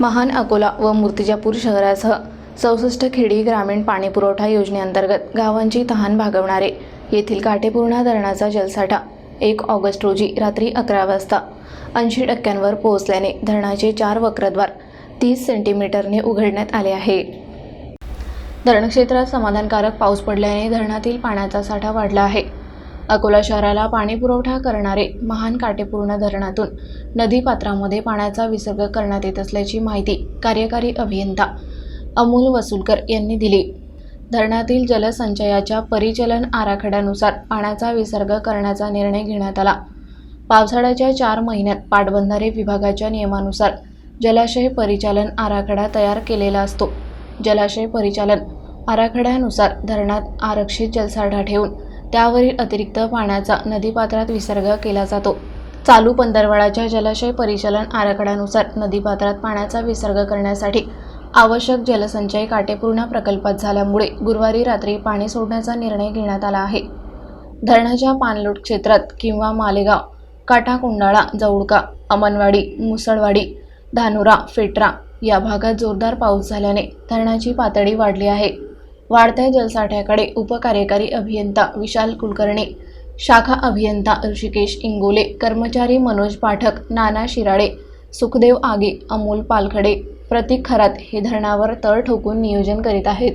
महान अकोला व मूर्तिजापूर शहरासह चौसष्ट खेडी ग्रामीण पाणीपुरवठा योजनेअंतर्गत गावांची तहान भागवणारे येथील काटेपूर्णा धरणाचा जलसाठा एक ऑगस्ट रोजी रात्री अकरा वाजता ऐंशी टक्क्यांवर पोहोचल्याने धरणाचे चार वक्रद्वार तीस सेंटीमीटरने उघडण्यात आले आहे. धरणक्षेत्रात समाधानकारक पाऊस पडल्याने धरणातील पाण्याचा साठा वाढला आहे. अकोला शहराला पाणीपुरवठा करणारे महान काटेपूर्ण धरणातून नदीपात्रामध्ये पाण्याचा विसर्ग करण्यात येत असल्याची माहिती कार्यकारी अभियंता अमोल वसुलकर यांनी दिली. धरणातील जलसंचयाच्या परिचलन आराखड्यानुसार पाण्याचा विसर्ग करण्याचा निर्णय घेण्यात आला. पावसाळ्याच्या चार महिन्यात पाटबंधारे विभागाच्या नियमानुसार जलाशय परिचालन आराखडा तयार केलेला असतो. जलाशय परिचालन आराखड्यानुसार धरणात आरक्षित जलसाठा ठेवून त्यावरील अतिरिक्त पाण्याचा नदीपात्रात विसर्ग केला जातो. चालू पंधरवड्याच्या जलाशय परिचालन आराखड्यानुसार नदीपात्रात पाण्याचा विसर्ग करण्यासाठी आवश्यक जलसंचय काटेपूर्णा प्रकल्पात झाल्यामुळे गुरुवारी रात्री पाणी सोडण्याचा निर्णय घेण्यात आला आहे. धरणाच्या पाणलोट क्षेत्रात किंवा मालेगाव काटाकोंडाळा जवळका अमनवाडी मुसळवाडी धानुरा फेटरा या भागात जोरदार पाऊस झाल्याने धरणाची पातळी वाढली आहे. वाढत्या जलसाठ्याकडे उपकार्यकारी अभियंता विशाल कुलकर्णी शाखा अभियंता ऋषिकेश इंगोले कर्मचारी मनोज पाठक नाना शिराळे सुखदेव आगे अमोल पालखडे प्रतीक खरात हे धरणावर तळ ठोकून नियोजन करीत आहेत.